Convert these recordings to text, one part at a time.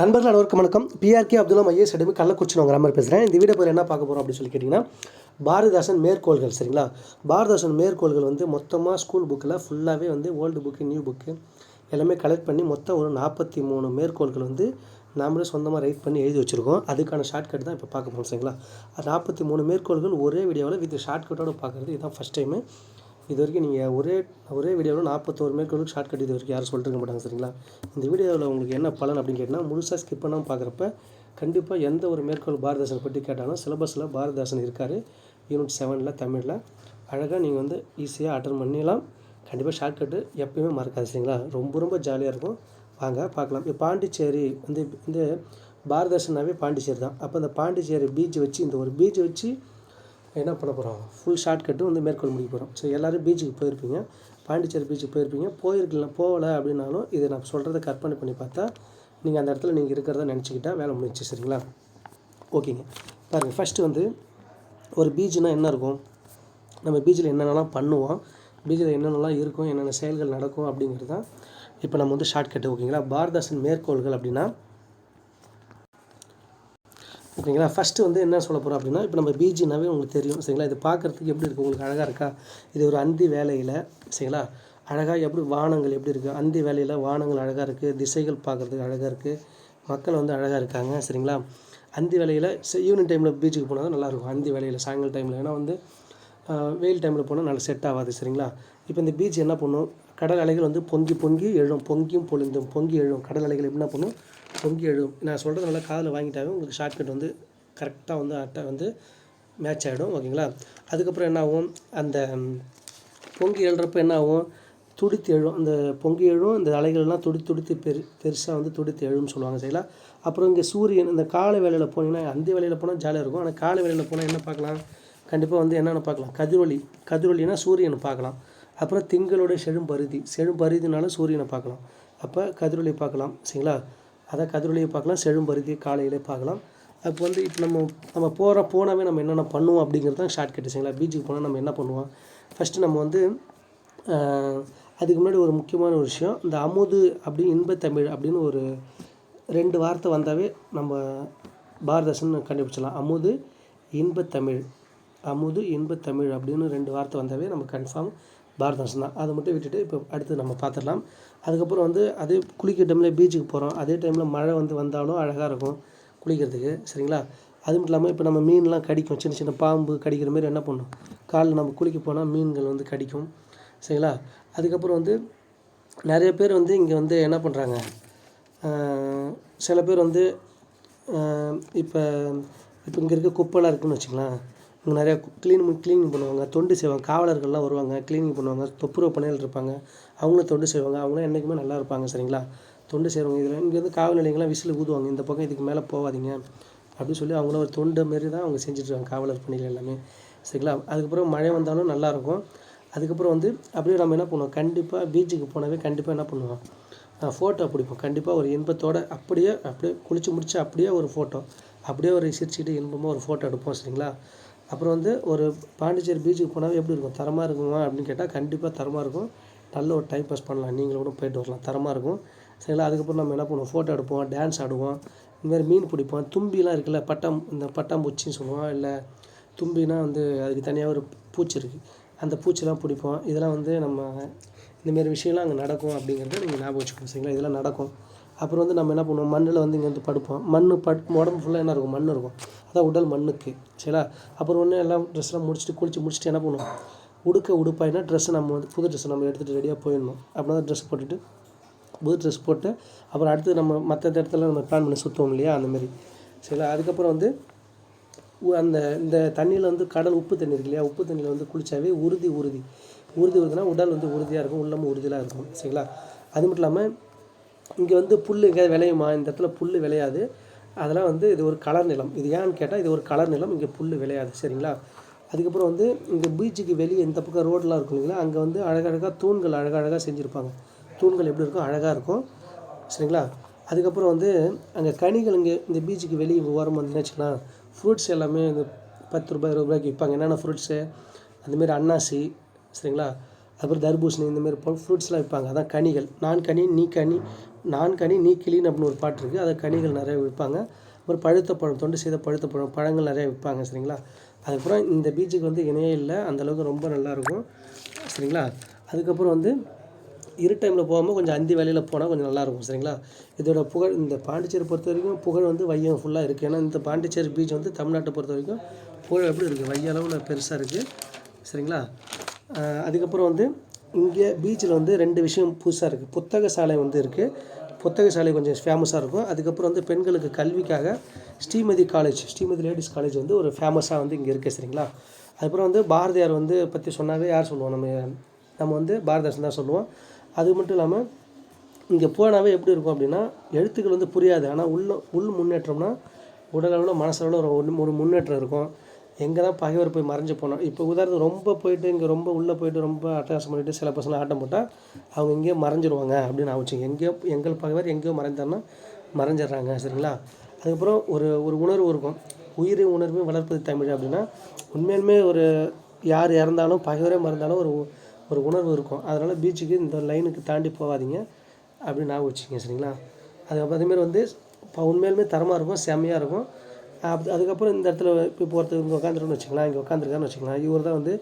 நண்பர்கள் அனைவருக்கும் வணக்கம். பிஆர்கே அப்துல்லா ஐஎஸ் அடிமை கள்ளக்குறிச்சி நான் கிராமர் பேசுகிறேன் இந்த வீடியோ பேர் என்ன பார்க்க போகிறோம் அப்படின்னு சொல்லி கேட்டிங்கன்னா பாரதிதாசன் மேற்கோள்கள் சரிங்களா? பாரதிதாசன் மேற்கோள்கள் வந்து மொத்தமாக ஸ்கூல் புக்கில் ஃபுல்லாகவே வந்து ஓல்டு புக்கு நியூ புக்கு எல்லாமே கலெக்ட் பண்ணி மொத்தம் ஒரு நாற்பத்தி மூணு மேற்கோள்கள் வந்து நாமளே சொந்தமாக ரைட் பண்ணி எழுதி வச்சுருக்கோம். அதுக்கான ஷார்ட்கட் தான் இப்போ பார்க்க போகிறோம் சரிங்களா? நாற்பத்தி மூணு மேற்கோள்கள் ஒரே வீடியோவில் வித் ஷார்ட்கட்டோட பார்க்குறது. இதுதான் ஃபஸ்ட் டைமு இது வரைக்கும் நீங்கள் ஒரே ஒரே வீடியோவில் நாற்பத்தோரு மேற்கொள்ளுக்கு ஷார்ட்கட் இது வரைக்கும் யாரும் சொல்லிருக்க மாட்டாங்க சரிங்களா? இந்த வீடியோவில் உங்களுக்கு என்ன பலன் அப்படின்னு கேட்டால் முழுசாக ஸ்கிப் பண்ணாமல் பார்க்குறப்ப கண்டிப்பாக எந்த ஒரு மேற்கோள் பாரதிதாசன் பற்றி கேட்டாலும் சிலபஸில் பாரதாசன் இருக்கார். யூனிட் செவனில் தமிழில். அழகாக நீங்கள் வந்து ஈஸியாக அட்டன் பண்ணிடலாம். கண்டிப்பாக ஷார்ட்கட்டு எப்பயுமே மறக்காது சரிங்களா? ரொம்ப ரொம்ப ஜாலியாக இருக்கும். வாங்க பார்க்கலாம் இப்போ பாண்டிச்சேரி வந்து இந்த பாரதிதாசனாவே பாண்டிச்சேரி தான். அப்போ அந்த பாண்டிச்சேரி பீச் வச்சு இந்த ஒரு பீச் வச்சு என்ன பண்ண போகிறோம் ஃபுல் ஷார்ட்கட்டு வந்து மேற்கொள் முடிக்க போகிறோம் ஸோ எல்லோரும் பீச்சுக்கு போயிருப்பீங்க. பாண்டிச்சேரி பீச்சுக்கு போயிருப்பீங்க. போயிருக்கலாம் போகலை அப்படின்னாலும் இதை நான் சொல்கிறத கற்பனை பண்ணி பார்த்தா நீங்கள் அந்த இடத்துல நீங்கள் இருக்கிறத நினச்சிக்கிட்டா வேலை முடிஞ்சுச்சு சரிங்களா? ஓகேங்க பாருங்கள் ஃபஸ்ட்டு வந்து ஒரு பீச்சுனால் என்ன இருக்கும்? நம்ம பீச்சில் என்னென்னலாம் பண்ணுவோம்? பீச்சில் என்னென்னலாம் இருக்கும்? என்னென்ன செயல்கள் நடக்கும் அப்படிங்கிறது தான் இப்போ நம்ம வந்து ஷார்ட்கட்டு ஓகேங்களா பாரதாசன் மேற்கோள்கள் அப்படின்னா ஓகேங்களா? ஃபஸ்ட்டு வந்து என்ன சொல்ல போகிறோம் அப்படின்னா இப்போ நம்ம பிஜினாவே உங்களுக்கு தெரியும் சரிங்களா? இது பார்க்குறதுக்கு எப்படி இருக்குது உங்களுக்கு அழகாக இருக்கா? இது ஒரு அந்தி வேலையில் சரிங்களா? அழகாக எப்படி வானங்கள் எப்படி இருக்குது அந்தி வேலையில் வானங்கள் அழகாக இருக்குது திசைகள் பார்க்குறதுக்கு அழகாக இருக்குது மக்கள் வந்து அழகாக இருக்காங்க சரிங்களா? அந்தி வேலையில் ஈவினிங் டைமில் பீச்சுக்கு போனால் தான் நல்லாயிருக்கும். அந்தி வேலையில் சாயங்கால டைமில் ஏன்னா வந்து வெயில் டைமில் போனால் நல்லா செட் ஆகாது சரிங்களா? இப்போ இந்த பீச் என்ன பண்ணும்? கடல் அலைகள் வந்து பொங்கி பொங்கி எழும். பொங்கியும் பொழிந்தும். பொங்கி எழும். கடல் அலைகள் என்ன பண்ணும்? பொங்கி எழும். நான் சொல்கிறது நல்லா காதில் வாங்கிட்டாவே உங்களுக்கு ஷார்ட்கட் வந்து கரெக்டாக வந்து அட்டை வந்து மேட்ச் ஆகிடும் ஓகேங்களா அதுக்கப்புறம் என்ன ஆகும்? அந்த பொங்கி எழுறப்ப என்ன ஆகும்? துடித்து எழும். அந்த பொங்கி எழும் இந்த அலைகள்லாம் துடி துடித்து பெரு பெருசாக வந்து துடித்து எழும்னு சொல்லுவாங்க சரிங்களா? அப்புறம் இங்கே சூரியன் இந்த காலை வேலையில் போனீங்கன்னா அந்த வேலையில் போனால் ஜாலியாக இருக்கும். ஆனால் காலை வேலையில் போனால் என்ன பார்க்கலாம்? கண்டிப்பாக வந்து என்னென்ன பார்க்கலாம். கதிரொலி கதிரொலினா சூரியனை பார்க்கலாம். அப்புறம் திங்களோட செழும்பருதி. செழும்பருதினால சூரியனை பார்க்கலாம். அப்போ கதிரொலி பார்க்கலாம் சரிங்களா? அதான் கதிரொலியை பார்க்கலாம் செழும்பருதி காலையிலே பார்க்கலாம். அப்போ வந்து இப்போ நம்ம நம்ம போகிற போனாவே நம்ம என்னென்ன பண்ணுவோம் அப்படிங்கிறது தான் ஷார்ட் கட் சரிங்களா பீச்சுக்கு போனால் நம்ம என்ன பண்ணுவோம்? ஃபஸ்ட்டு நம்ம வந்து அதுக்கு முன்னாடி ஒரு முக்கியமான ஒரு விஷயம் இந்த அமுது அப்படி இன்பத்தமிழ் அப்படின்னு ஒரு ரெண்டு வார்த்தை வந்தாவே நம்ம பாரதாசன் கண்டுபிடிச்சலாம் அமுது இன்பத்தமிழ். அமுது இன்பத்தமிழ் அப்படின்னு ரெண்டு வார்த்தை வந்தாவே நம்ம கன்ஃபார்ம் பாரதாசன் தான். அதை மட்டும் விட்டுட்டு இப்போ அடுத்து நம்ம பார்த்துடலாம் அதுக்கப்புறம் வந்து அதே குளிக்கிற டைமில் பீச்சுக்கு போகிறோம் அதே டைமில் மழை வந்து வந்தாலும் அழகாக இருக்கும் குளிக்கிறதுக்கு. சரிங்களா? அது மட்டும் இல்லாமல் இப்போ நம்ம மீன்லாம் கடிக்கும். சின்ன சின்ன பாம்பு கடிக்கிற மாதிரி என்ன பண்ணும்? காலில் நம்ம குளிக்க போனால் மீன்கள் வந்து கடிக்கும். சரிங்களா? அதுக்கப்புறம் வந்து நிறைய பேர் வந்து இங்கே வந்து என்ன பண்ணுறாங்க சில பேர் வந்து இப்போ இப்போ இங்கே இருக்க குப்பைலாம் இருக்குதுன்னு வச்சுக்கலாம் இங்கே நிறையா க்ளீன் க்ளீனிங் பண்ணுவாங்க தொண்டு செய்வாங்க காவலர்கள்லாம் வருவாங்க க்ளீனிங் பண்ணுவாங்க துப்புரவு பணியாளர் இருப்பாங்க அவங்களும் தொண்டு செய்வாங்க அவங்களும் என்றைக்குமே நல்லா இருப்பாங்க சரிங்களா? தொண்டு செய்கிறவங்க இதில் இங்கே வந்து காவல் நிலையங்கள்லாம் விசில் ஊதுவாங்க இந்த பக்கம் இதுக்கு மேலே போகாதீங்க அப்படின்னு சொல்லி அவங்களும் ஒரு தொண்டு மாரி தான் அவங்க செஞ்சுட்டு இருக்காங்க காவலர் பணிகள் எல்லாமே சரிங்களா? அதுக்கப்புறம் மழை வந்தாலும் நல்லாயிருக்கும் அதுக்கப்புறம் வந்து அப்படியே நம்ம என்ன பண்ணுவோம் கண்டிப்பாக பீச்சுக்கு போனாவே கண்டிப்பாக என்ன பண்ணுவோம் ஃபோட்டோ பிடிப்போம் கண்டிப்பாக ஒரு இன்பத்தோடு அப்படியே அப்படியே குளிச்சு முடிச்சு அப்படியே ஒரு ஃபோட்டோ அப்படியே ஒரு சிரிச்சுக்கிட்டு இன்பமாக ஒரு ஃபோட்டோ எடுப்போம் சரிங்களா? அப்புறம் வந்து ஒரு பாண்டிச்சேரி பீச்சுக்கு போனாவே எப்படி இருக்கும்? தரமாக இருக்குமா அப்படின்னு கேட்டால் கண்டிப்பாக தரமாக இருக்கும். நல்ல ஒரு டைம் பாஸ் பண்ணலாம். நீங்களும் கூட போயிட்டு வரலாம். தரமாக இருக்கும். சரிங்களா? அதுக்கப்புறம் நம்ம என்ன பண்ணுவோம்? ஃபோட்டோ எடுப்போம் டான்ஸ் ஆடுவோம். இந்தமாதிரி மீன் பிடிப்போம். தும்பிலாம் இருக்குல்ல பட்டாம் இந்த பட்டாம்பூச்சின்னு சொல்லுவோம். இல்லை தும்பினா வந்து அதுக்கு தனியாக ஒரு பூச்சி இருக்குது அந்த பூச்சிலாம் பிடிப்போம். இதெல்லாம் வந்து நம்ம இந்தமாரி விஷயம்லாம் அங்கே நடக்கும் அப்படிங்கிறத நீங்கள் ஞாபகம் வச்சுக்கணும் சரிங்களா? இதெல்லாம் நடக்கும். அப்புறம் வந்து நம்ம என்ன பண்ணுவோம்? மண்ணில் வந்து இங்கே வந்து படுப்போம். மண் பட் உடம்பு ஃபுல்லாக என்ன இருக்கும்? மண் இருக்கும். அதான் உடல் மண்ணுக்கு. சரிங்களா? அப்புறம் ஒன்று எல்லாம் ட்ரெஸ்லாம் முடிச்சுட்டு குளிச்சு முடிச்சுட்டு என்ன பண்ணுவோம்? உடுக்க உடுப்பாயினா ட்ரெஸ்ஸை நம்ம வந்து புது ட்ரெஸ்ஸை நம்ம எடுத்துகிட்டு ரெடியாக போயிடணும். அப்படின்னா தான் ட்ரெஸ் போட்டுட்டு புது ட்ரெஸ் போட்டு அப்புறம் அடுத்து நம்ம மற்ற இடத்துல நம்ம பிளான் பண்ணி சுற்றுவோம் இல்லையா? அந்தமாரி சரிங்களா? அதுக்கப்புறம் வந்து அந்த இந்த தண்ணியில் வந்து கடல் உப்பு தண்ணி இருக்கு இல்லையா? உப்பு தண்ணியில் வந்து குளிச்சாவே உறுதி உறுதி. உறுதி உறுதினா உடல் வந்து உறுதியாக இருக்கும். உள்ளமும் உறுதியாக இருக்கும். சரிங்களா? அது மட்டும் இல்லாமல் இங்கே வந்து புல் எங்கேயாவது விளையுமா? இந்த இடத்துல புல் விளையாது. அதெல்லாம் வந்து இது ஒரு கலர் நிலம். இது ஏன்னு கேட்டால் இது ஒரு கலர் நிலம். இங்கே புல் விளையாது. சரிங்களா? அதுக்கப்புறம் வந்து இங்கே பீச்சுக்கு வெளியே இந்த பக்கம் ரோடெலாம் இருக்கும் இல்லைங்களா? அங்கே வந்து அழகழகாக தூண்கள் அழகழகாக செஞ்சுருப்பாங்க. தூண்கள் எப்படி இருக்கும் அழகாக இருக்கும். சரிங்களா? அதுக்கப்புறம் வந்து அங்கே கனிகள் இங்கே இந்த பீச்சுக்கு வெளியே ஓரம் வந்து வச்சுக்கலாம் ஃப்ரூட்ஸ் எல்லாமே இந்த பத்து ரூபாய் இருபது ரூபாய்க்கு விற்பாங்க என்னென்ன ஃப்ரூட்ஸு அந்தமாரி அன்னாசி சரிங்களா? அப்புறம் தர்பூசணி இந்தமாரி ஃப்ரூட்ஸ்லாம் விற்பாங்க அதான் கனிகள். நான் கனி நீ கனி நான் கனி நீ கிளின்னு அப்படின்னு ஒரு பாட்டு இருக்குது அதை கனிகள் நிறைய விற்பாங்க. அப்புறம் பழுத்த பழம் தொண்டு செய்த பழுத்த பழம் பழங்கள் நிறைய விற்பாங்க சரிங்களா? அதுக்கப்புறம் இந்த பீச்சுக்கு வந்து இணையே இல்லை. அந்தளவுக்கு ரொம்ப நல்லாயிருக்கும் சரிங்களா? அதுக்கப்புறம் வந்து இரு டைமில் போகாமல் கொஞ்சம் அந்தி வேலையில் போனால் கொஞ்சம் நல்லாயிருக்கும் சரிங்களா? இதோட புகழ் இந்த பாண்டிச்சேரி பொறுத்த வரைக்கும் புகழ் வந்து வையம் ஃபுல்லாக இருக்குது ஏன்னா இந்த பாண்டிச்சேரி பீச் வந்து தமிழ்நாட்டை பொறுத்த வரைக்கும் புகழ் எப்படி இருக்குது வைய அளவில் பெருசாக இருக்குது சரிங்களா? அதுக்கப்புறம் வந்து இங்கே பீச்சில் வந்து ரெண்டு விஷயம் புதுசாக இருக்குது புத்தக சாலை வந்து இருக்குது புத்தக சாலை கொஞ்சம் ஃபேமஸாக இருக்கும். அதுக்கப்புறம் வந்து பெண்களுக்கு கல்விக்காக Shrimati college Shrimati ladies college வந்து ஒரு ஃபேமஸாக வந்து இங்கே இருக்குது சரிங்களா? அதுக்கப்புறம் வந்து பாரதியார் வந்து பற்றி சொன்னாவே யார் சொல்லுவோம் நம்ம நம்ம வந்து பாரதிதாசன் தான் சொல்லுவோம் அது மட்டும் இல்லாமல் இங்கே போனாவே எப்படி இருக்கும் அப்படின்னா எழுத்துக்கள் வந்து புரியாது. ஆனால் உள்ள உள் முன்னேற்றம்னா உடலளவில் மனசளவில் ஒரு ஒரு முன்னேற்றம் இருக்கும். எங்கே தான் பகைவர் போய் மறைஞ்சு போனோம் இப்போ உதாரணத்துக்கு ரொம்ப போயிட்டு இங்கே ரொம்ப உள்ளே போயிட்டு ரொம்ப அட்டகாசம் பண்ணிட்டு சில பசங்க ஆட்டம் போட்டால் அவங்க எங்கேயோ மறைஞ்சிருவாங்க அப்படின்னு ஆச்சு எங்கேயோ எங்கள் பகைவர் எங்கேயோ மறைந்தாருன்னா மறைஞ்சிடுறாங்க சரிங்களா? அதுக்கப்புறம் ஒரு ஒரு உணர்வு இருக்கும். உயிரை உணர்வு வளர்ப்பது தமிழ் அப்படின்னா உண்மையிலுமே ஒரு யார் இறந்தாலும் பகைவரே மறந்தாலும் ஒரு ஒரு உணர்வு இருக்கும். அதனால் பீச்சுக்கு இந்த லைனுக்கு தாண்டி போகாதீங்க அப்படின்னு ஞாபகம் சரிங்களா? அதுக்கப்புறம் அதேமாரி வந்து இப்போ உண்மையிலுமே தரமாக இருக்கும் செம்மையாக இருக்கும். அது அதுக்கப்புறம் இந்த இடத்துல இப்போ ஒருத்தர் இங்கே உட்காந்துருன்னு வச்சுக்கலாம் இங்கே உட்காந்துருக்காருன்னு வச்சுக்கலாம் இவர் தான் வந்து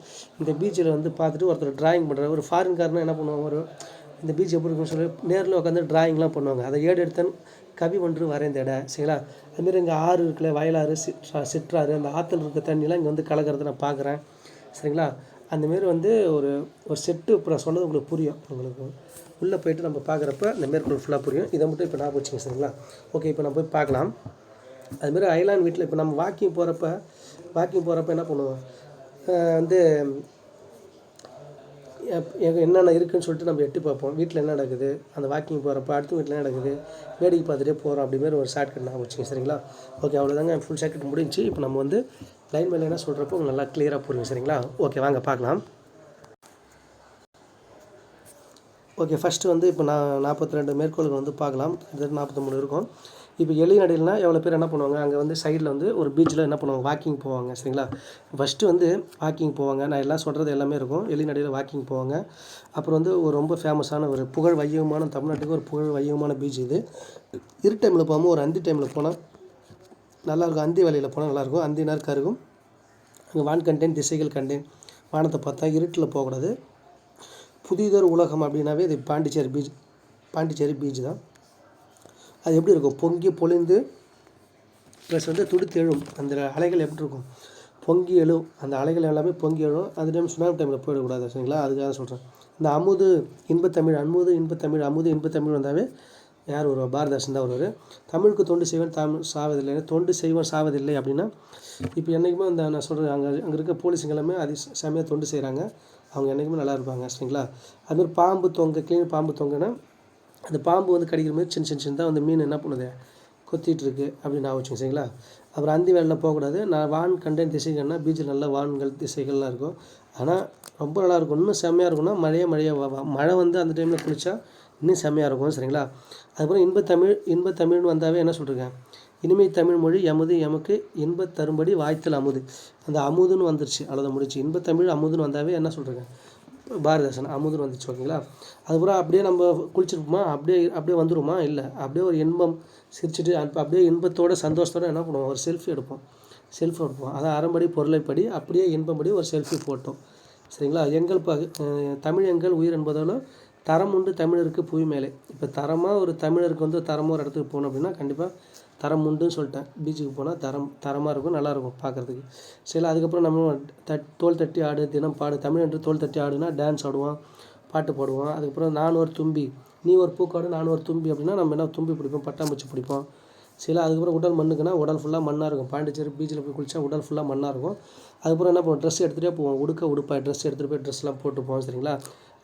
இந்த பீச்சில் வந்து பார்த்துட்டு ஒருத்தர் டிராயிங் பண்ணுறாரு ஒரு ஃபாரின்காரனா என்ன பண்ணுவாங்க ஒரு இந்த பீச் எப்படி இருக்குன்னு சொல்லி நேரில் உட்காந்து டிராயிங்லாம் பண்ணுவாங்க. அதை ஏடு எடுத்தேன் கவி ஒன்று வரைந்த சரிங்களா? அதுமாரி இங்கே ஆறு இருக்குல்ல வயலாறு சிற்றா சிற்றாறு அந்த ஆற்றுல இருக்க தண்ணிலாம் இங்கே வந்து கலக்கிறத நான் பார்க்குறேன் சரிங்களா? அந்தமாரி வந்து ஒரு ஒரு செட்டு இப்போ நான் சொன்னது உங்களுக்கு புரியும் உங்களுக்கு உள்ளே போயிட்டு நம்ம பார்க்குறப்ப இந்த மேற்கொள் ஃபுல்லாக புரியும். இதை மட்டும் இப்போ நான் வச்சுங்க சரிங்களா? ஓகே இப்போ நம்ம போய் பார்க்கலாம். அதுமாரி ஐலாண்ட் வீட்டில் இப்போ நம்ம வாக்கிங் போகிறப்ப வாக்கிங் போகிறப்ப என்ன பண்ணுவோம்? வந்து எப்- என்னென்ன இருக்குன்னு சொல்லிட்டு நம்ம எட்டி பார்ப்போம். வீட்டில் என்ன நடக்குது? அந்த வாக்கிங் போகிறப்ப அடுத்த வீட்டில் என்ன நடக்குது? வேடிக்கை பார்த்துட்டே போகிறோம் அப்படிமாரி ஒரு ஷார்ட்கட் நான் வச்சுங்க சரிங்களா? ஓகே அவ்வளோதாங்க ஃபுல் ஷார்ட்கட் முடிஞ்சு இப்போ நம்ம வந்து லைன் மேலே என்ன சொல்கிறப்போ உங்களுக்கு நல்லா கிளியராக போடுங்க சரிங்களா? ஓகே வாங்க பார்க்கலாம். ஓகே ஃபஸ்ட்டு வந்து இப்போ நான் நாற்பத்தி ரெண்டு மேற்கோள்கள் வந்து பார்க்கலாம். கிட்டத்தட்ட நாற்பத்தி மூணு இருக்கும். இப்போ எளிநடையில்னா எவ்வளோ பேர் என்ன பண்ணுவாங்க? அங்கே வந்து சைடில் வந்து ஒரு பீச்சில் என்ன பண்ணுவாங்க? வாக்கிங் போவாங்க சரிங்களா? ஃபஸ்ட்டு வந்து வாக்கிங் போவாங்க. நான் எல்லாம் சொல்கிறது எல்லாமே இருக்கும். எளிநடையில் வாக்கிங் போவாங்க. அப்புறம் வந்து ஒரு ரொம்ப ஃபேமஸான ஒரு புகழ் வையகமான தமிழ்நாட்டுக்கு ஒரு புகழ் வையகமான பீச் இது. இரு டைமில் போகாமல் ஒரு அந்தி டைமில் போனால் நல்லாயிருக்கும் அந்தி வேலையில் போனால் நல்லாயிருக்கும் அந்தி நேரக்காக இருக்கும். அங்கே வான் கண்டேன் திசைகள் கண்டேன் வானத்தை பார்த்தா இருட்டில் போகக்கூடாது. புதிதொரு உலகம் அப்படின்னாவே இது பாண்டிச்சேரி பீச் பாண்டிச்சேரி பீச் தான். அது எப்படி இருக்கும்? பொங்கி பொழிந்து ப்ளஸ் வந்து துடித்து எழும் அந்த அலைகள் எப்படி இருக்கும்? பொங்கி எழும். அந்த அலைகள் எல்லாமே பொங்கி எழும். அந்த டைம் சுனாமி டைமில் போயிடக்கூடாது சரிங்களா? அதுக்காக சொல்கிறேன் இந்த அமுது இன்பத்தமிழ் அமுது இன்பத்தமிழ் அமுது இன்பத்தமிழ் வந்தாவே யார் வருவா பாரதாசன் தான் வருவார். தமிழுக்கு தொண்டு செய்வன் தமிழ் சாவதில்லை. தொண்டு செய்வன் சாவதில்லை அப்படின்னா இப்போ என்றைக்குமே அந்த நான் சொல்கிறேன் அங்கே அங்கே இருக்க போலீஸுங்க எல்லாமே அதி செமையாக தொண்டு செய்கிறாங்க அவங்க என்றைக்குமே நல்லா இருப்பாங்க சரிங்களா? அதுமாதிரி பாம்பு தொங்க கிளீன் பாம்பு தொங்குன்னா அந்த பாம்பு வந்து கடிக்கிற மாதிரி சின்ன சின்ன சின்னதாக அந்த மீன் என்ன பண்ணுது? கொத்திட்டு இருக்கு அப்படின்னு நான் வச்சுங்க சரிங்களா? அப்புறம் அந்தி வேலையில் போகக்கூடாது. நான் வான் கண்டேன் திசைகள்னா பீச்சில் நல்ல வான்கள் திசைகள்லாம் இருக்கும். ஆனால் ரொம்ப நல்லாயிருக்கும் இன்னும் செம்மையாக இருக்கும்னா மழையே மழையே மழை வந்து அந்த டைமில் குளித்தா இன்னும் செம்மையாக இருக்கும் சரிங்களா? அதுக்கப்புறம் இன்பத்தமிழ் இன்பத்தமிழ்னு வந்தாவே என்ன சொல்கிறேன் இனிமை தமிழ் மொழி எமது எமக்கு இன்பத் தரும்படி வாய்த்தல் அமுது. அந்த அமுதுன்னு வந்துருச்சு அவ்வளோதான் முடிச்சு. இன்பத்தமிழ் அமுதுன்னு வந்தாவே என்ன சொல்கிறேங்க பாரதிதாசன் அமுதன் வந்துச்சு ஓகேங்களா? அதுக்கப்புறம் அப்படியே நம்ம குளிச்சிருப்போமா? அப்படியே அப்படியே வந்துருமா இல்லை. அப்படியே ஒரு இன்பம் சிரிச்சிட்டு அப்படியே இன்பத்தோட சந்தோஷத்தோட என்ன பண்ணுவோம்? ஒரு செல்ஃபி எடுப்போம். செல்ஃபி எடுப்போம். அதான் அறம்படி பொருளைப்படி அப்படியே இன்பம்படி ஒரு செல்ஃபி போட்டோம். சரிங்களா? எங்கள் ப தமிழ் எங்கள் உயிர் என்பதாலும் தரம் உண்டு தமிழருக்கு புவி மேலே. இப்போ தரமாக ஒரு தமிழருக்கு வந்து தரமாக ஒரு இடத்துக்கு போகணும் அப்படின்னா கண்டிப்பாக தரம் உண்டுன்னு சொல்லிட்டேன். பீச்சுக்கு போனால் தரம் தரமாக இருக்கும் நல்லாயிருக்கும் பார்க்குறதுக்கு சரி அதுக்கப்புறம் நம்ம தட் தோல் தட்டி ஆடு தினம் பாடு தமிழ் என்று தோல் தட்டி ஆடுனா டான்ஸ் ஆடுவோம் பாட்டு பாடுவோம். அதுக்கப்புறம் நான் ஒரு தும்பி நீ ஒரு பூக்காடு நான் ஒரு தும்பி அப்படின்னா நம்ம என்ன தும்பி பிடிப்போம் பட்டாம்பூச்சி பிடிப்போம். சில அதுக்கப்புறம் உடல் மண்ணுக்குன்னா உடல் ஃபுல்லாக மண்ணாக இருக்கும். பாண்டிச்சேரி பீச்சில் போய் குளிச்சா உடல் ஃபுல்லாக மண்ணாக இருக்கும். அதுக்கப்புறம் என்ன பண்ணுவோம் ட்ரெஸ் எடுத்துகிட்டே போவோம். உடுக்க உடுப்பாய் ட்ரெஸ் எடுத்துகிட்டு போய் ட்ரெஸ்லாம் போட்டு போவோம் சரிங்களா?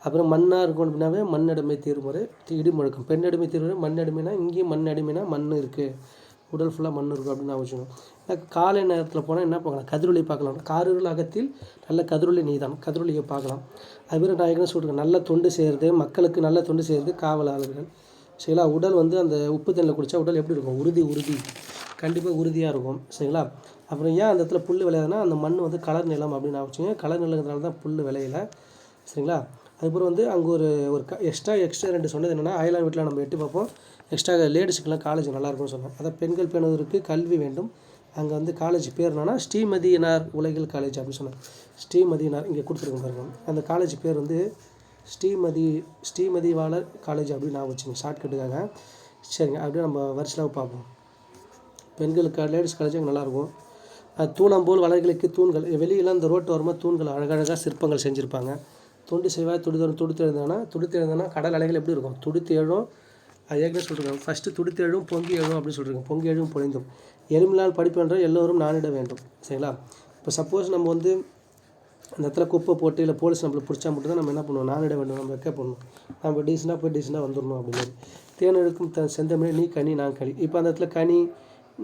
அப்புறம் மண்ணாக இருக்கும் அப்படின்னாவே மண்ணடிமை தீர்முறை இடிமுழக்கம். பெண்ணடிமை தீர்முறை மண்ணடிமைனா இங்கேயும் மண் அடிமைனா மண் இருக்குது உடல் ஃபுல்லாக மண் இருக்கும் அப்படின்னு நான் வச்சுக்கணும். காலை நேரத்தில் போனால் என்ன பார்க்கலாம்? கதிரொலி பார்க்கலாம். காரிருள் அகத்தில் நல்ல கதிரொலி நீதான். கதிரொலியை பார்க்கலாம். அதுமாதிரி நான் ஏற்கனவே சொல்லிருக்கேன். நல்ல தொண்டு செய்கிறது மக்களுக்கு நல்ல தொண்டு செய்கிறது காவலாளர்கள். சரிங்களா? உடல் வந்து அந்த உப்பு தண்ணியில் குடித்தா உடல் எப்படி இருக்கும்? உறுதி உறுதி. கண்டிப்பாக உறுதியாக இருக்கும். சரிங்களா? அப்புறம் ஏன் அந்த இடத்துல புல் விளையாதுன்னா அந்த மண் வந்து கலர் நிலம் அப்படின்னு நான் வச்சுங்க கலர் நிலங்கிறதுனால தான் புல் விளையலை. சரிங்களா? அதுக்கப்புறம் வந்து அங்கே ஒரு ஒரு க எக்ஸ்ட்ரா எக்ஸ்ட்ரா ரெண்டு சொன்னது என்னென்னா அயலான் வீட்டில் நம்ம எட்டு பார்ப்போம். எக்ஸ்ட்ரா லேடிஸுக்கெல்லாம் காலேஜ் நல்லாயிருக்கும்னு சொன்னோம். அதான் பெண்கள் பேணுவதற்கு கல்வி வேண்டும். அங்கே வந்து காலேஜ் பேர் என்னன்னா ஸ்ரீமதியினார் உலகில் காலேஜ் அப்படின்னு சொன்னாங்க ஸ்ரீமதியினார் இங்கே கொடுத்துருக்கோம் பாருங்க. அந்த காலேஜ் பேர் வந்து ஸ்ரீமதி ஸ்ரீமதிவாளர் காலேஜ் அப்படின்னு நான் வச்சுங்க ஷார்ட்கட்டுக்காக சரிங்க அப்படியே நம்ம வரிசையாக பார்ப்போம். பெண்களுக்கு லேடிஸ் காலேஜ் அங்கே நல்லாயிருக்கும். தூளம் தூணம்போல் வளர்களுக்கு தூண்கள் வெளியெல்லாம் இந்த ரோட்டு ஓரமாக தூண்கள் அழகழகாக சிற்பங்கள் செஞ்சுருப்பாங்க. துண்டு செய்வாய் துடிதரும் துடித்து எழுந்தானா துடித்து எழுந்தானா கடல் அலைகள் எப்படி இருக்கும்? துடித்து எழும். அது ஏற்கனவே சொல்லிருக்காங்க. ஃபஸ்ட்டு துடித்து எழும் பொங்கி எழும் அப்படின்னு சொல்லியிருக்கோம் பொங்கி எழும் பொழிந்தும். எலும்பினால் படிப்பென்ற எல்லோரும் நானிட வேண்டும். சரிங்களா? இப்போ சப்போஸ் நம்ம வந்து அந்த இடத்துல குப்பை போட்டு இல்லை போலீஸ் நம்மளை பிடிச்சா மட்டும் தான் நம்ம என்ன பண்ணுவோம்? நானிட வேண்டும். நம்ம வைக்க பண்ணணும் நம்ம டீசெண்டாக போய் டீசெண்டாக வந்துடணும் அப்படின்னு தேன் எடுக்கும் த செந்தமிழ் நீ கனி நான் களி இப்போ அந்த இடத்துல கனி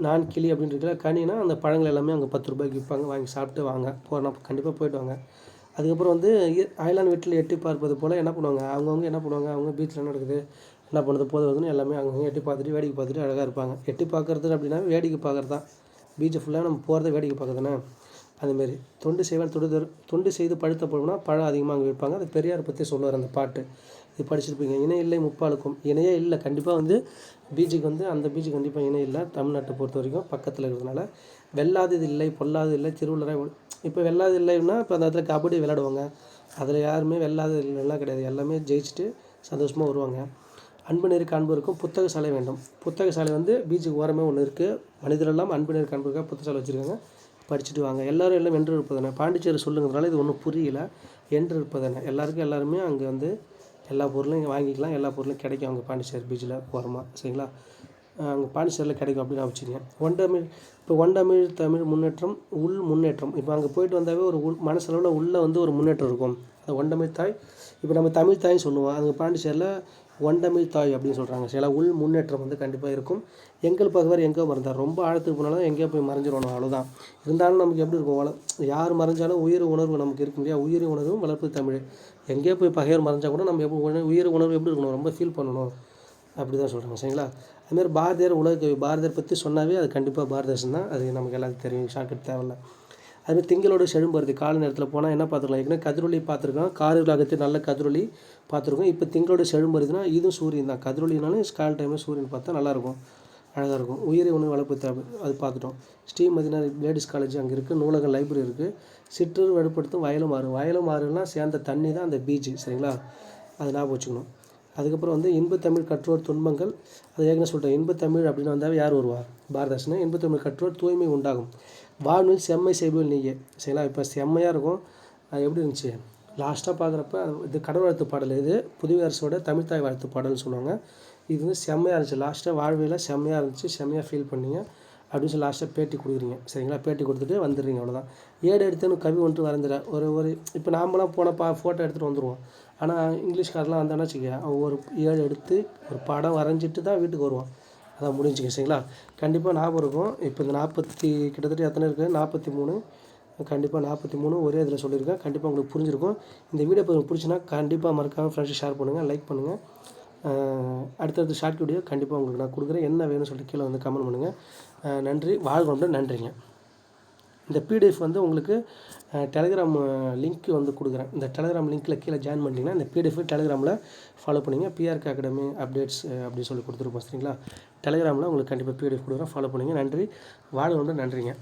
நான் கிளி அப்படின்னு கனினா அந்த பழங்கள் எல்லாமே அங்கே பத்து ரூபாய்க்கு விற்பாங்க. வாங்கி சாப்பிட்டு வாங்க. போகிறோம் கண்டிப்பாக போயிட்டு வாங்க. அதுக்கப்புறம் வந்து அயலான் வீட்டில் எட்டி பார்ப்பது போல் என்ன பண்ணுவாங்க? அவங்கவுங்க என்ன பண்ணுவாங்க? அவங்க பீச்சில் என்ன நடக்குது? என்ன பண்ணுறது போது வருதுன்னு எல்லாமே அங்கங்கே எட்டி பார்த்துட்டு வேடிக்கை பார்த்துட்டு அழகாக இருப்பாங்க. எட்டி பார்க்குறது அப்படின்னா வேடிக்கை பார்க்குறது தான். பீச்சை ஃபுல்லாக நம்ம போகிறத வேடிக்கை பார்க்குறதுனே அதுமாரி தொண்டு செய்வார் தொண்டு தொண்டு செய்து பழுத்த போடும்னா பழம் அதிகமாக அங்கே விற்பாங்க. அது பெரியார் பற்றி சொல்லுவார் அந்த பாட்டு. இது படிச்சிருப்பீங்க. இணை இல்லை முப்பாலுக்கும் இணையே இல்லை. கண்டிப்பாக வந்து பீச்சுக்கு வந்து அந்த பீச்சுக்கு கண்டிப்பாக இணை இல்லை. தமிழ்நாட்டை பொறுத்த வரைக்கும் பக்கத்தில் இருக்கிறதுனால வெல்லாதது இல்லை பொல்லாதது இல்லை திருவள்ளுவரை இப்போ வெல்லாது இல்லைன்னா இப்போ அந்த இடத்துல கபடி விளையாடுவாங்க. அதில் யாருமே வெள்ளாதது இல்லைலாம் கிடையாது. எல்லாமே ஜெயிச்சுட்டு சந்தோஷமாக வருவாங்க. அன்பு நேருக்கு அன்பு புத்தக சாலை வேண்டும். புத்தக சாலை வந்து பீச்சுக்கு ஓரமே ஒன்று இருக்குது மனிதரெல்லாம் அன்பு நேருக்கு அன்பு இருக்கா புத்தக சாலை வச்சுருக்காங்க. படிச்சுட்டு வாங்க. எல்லாரும் எல்லாம் வென்று இருப்பதானே. பாண்டிச்சேரி சொல்லுங்கிறதுனால இது ஒன்றும் புரியல. என்று இருப்பதானே. எல்லாருக்கும் எல்லாருமே அங்கே வந்து எல்லா பொருளும் இங்கே வாங்கிக்கலாம். எல்லா பொருளும் கிடைக்கும் அங்கே பாண்டிச்சேரி பீச்சில் ஓரமாக சரிங்களா? அங்கே பாண்டிச்சேரியில் கிடைக்கும் அப்படின்னு ஒன் டமிழ் இப்போ ஒண்டமிழ் தமிழ் முன்னேற்றம் உள் முன்னேற்றம். இப்போ அங்கே போயிட்டு வந்தாவே ஒரு உள் மனசளவில் உள்ளே வந்து ஒரு முன்னேற்றம் இருக்கும். அந்த ஒண்டமிழ் தாய். இப்போ நம்ம தமிழ் தாய்ன்னு சொல்லுவோம். அங்கே பாண்டிச்சேரியில் ஒண்டமிழ் தாய் அப்படின்னு சொல்கிறாங்க சில உள் முன்னேற்றம் வந்து கண்டிப்பாக இருக்கும். எங்கள் பகவர் எங்கே மறந்தார் ரொம்ப ஆழத்துக்கு போனாலும் எங்கேயோ போய் மறைஞ்சிடணும் அவ்வளோதான் இருந்தாலும் நமக்கு எப்படி இருக்கும்? வள யார் மறைஞ்சாலும் உயிர் உணர்வு நமக்கு இருக்கும் இல்லையா? உயிர் உணர்வும் வளர்ப்பு தமிழ். எங்கேயோ போய் பகையர் மறைஞ்சா கூட நம்ம எப்படி உயிர் உணர்வு எப்படி இருக்கணும்? ரொம்ப ஃபீல் பண்ணணும். அப்படி தான் சொல்கிறாங்க சரிங்களா? அதுமாரி பாரதியார் உலக பாரதியார் பற்றி சொன்னாவே அது கண்டிப்பாக பாரதிதாசன் தான். அது நமக்கு எல்லாத்துக்கும் தெரியும். ஷார்ட்கட் தேவையில்ல. அதுமாதிரி திங்களோட செழும்பருத்தி காலை நேரத்தில் போனால் என்ன பார்த்துக்கலாம்? ஏற்கனவே கதிரொலி பார்த்துருக்கோம். காரில் நல்ல கதிரொலி பார்த்துருக்கோம். இப்போ திங்களோட செழும்பருத்தினா இதுவும் சூரியன் தான். கதிரொலினாலும் கால் டைமில் சூரியன் பார்த்தா நல்லாயிருக்கும் அழகாக இருக்கும். உயிரை உணவு வளர்ப்பு தேவை. அது பார்த்துட்டோம். ஸ்ரீமதினார் லேடிஸ் காலேஜ் அங்கே இருக்குது நூலகம் லைப்ரரி இருக்குது சிற்றூர் வலுப்படுத்தும் வயலும் ஆறு. வயலும் ஆறுலாம் சேர்ந்த தண்ணி தான் அந்த பீச்சு சரிங்களா? அது ஞாபகம் வச்சுக்கணும். அதுக்கப்புறம் வந்து இன்பத்தமிழ் கற்றோர் துன்பங்கள். அது ஏற்கனவே சொல்லிட்டேன். இன்பத்தமிழ் அப்படின்னு வந்தால் யார் வருவா? பாரதாசனா இன்பத்தமிழ் கற்றோர் தூய்மை உண்டாகும். வாழ்வில் செம்மை செய்பவள் நீங்கள் சரிங்களா? இப்போ செம்மையாக இருக்கும். அது எப்படி இருந்துச்சு? லாஸ்ட்டாக பார்க்குறப்ப இது கடவுள் வாழ்த்து பாடல். இது புதுவை அரசோட தமிழ்த்தாய் வாழ்த்து பாடல்னு சொன்னாங்க இது வந்து செம்மையாக இருந்துச்சு. லாஸ்ட்டாக வாழ்வையில் செம்மையாக இருந்துச்சு. செம்மையாக ஃபீல் பண்ணீங்க. அப்படின்னு சொல்லி லாஸ்ட்டாக பேட்டி கொடுக்குறீங்க. சரிங்களா? பேட்டி கொடுத்துட்டு வந்துடுறீங்க அவ்வளோதான் ஏடு எடுத்தேன்னு கவி ஒன்று வரைஞ்சிட. ஒரு ஒரு இப்போ நாமலாம் போனால் பா ஃபோட்டோ எடுத்துகிட்டு வந்துடுவோம் ஆனால் இங்கிலீஷ்காரெலாம் வந்தானே வச்சுக்க அவன் ஒரு ஏடு எடுத்து ஒரு படம் வரைஞ்சிட்டு தான் வீட்டுக்கு வருவான். அதான் முடிஞ்சுக்க சரிங்களா? கண்டிப்பாக ஞாபகம் இருக்கும். இப்போ இந்த நாற்பத்தி கிட்டத்தட்ட எத்தனை இருக்குது நாற்பத்தி மூணு. கண்டிப்பாக நாற்பத்தி மூணு ஒரே இதில் சொல்லியிருக்கேன். கண்டிப்பாக உங்களுக்கு புரிஞ்சிருக்கும். இந்த வீடியோ இப்போ உங்களுக்கு பிடிச்சினா கண்டிப்பாக மறக்காமல் ஃப்ரெண்ட்ஸ் ஷேர் பண்ணுங்கள் லைக் பண்ணுங்கள் அடுத்தடுத்த ஷார்ட் வீடியோ கண்டிப்பாக உங்களுக்கு நான் கொடுக்குறேன். என்ன வேணும்னு சொல்லிட்டு கீழே வந்து கமெண்ட் பண்ணுங்கள் நன்றி. வாழ்க்கை நன்றிங்க. இந்த பிடிஎஃப் வந்து உங்களுக்கு டெலிகிராம் லிங்க் வந்து கொடுக்குறேன். இந்த டெலிகிராம் லிங்க்கில் கீழே ஜாயின் பண்ணிட்டீங்கன்னா இந்த பிடிஎஃப் டெலிகிராமில் ஃபாலோ பண்ணிங்க. பிஆர்கே அகாடமி அப்டேட்ஸ் அப்படின்னு சொல்லி கொடுத்துருப்போம் சரிங்களா? டெலிகிராமில் உங்களுக்கு கண்டிப்பாக பிடிஎஃப் கொடுக்குறேன். ஃபாலோ பண்ணுங்கள் நன்றி. வாழ்க்கை நன்றிங்க.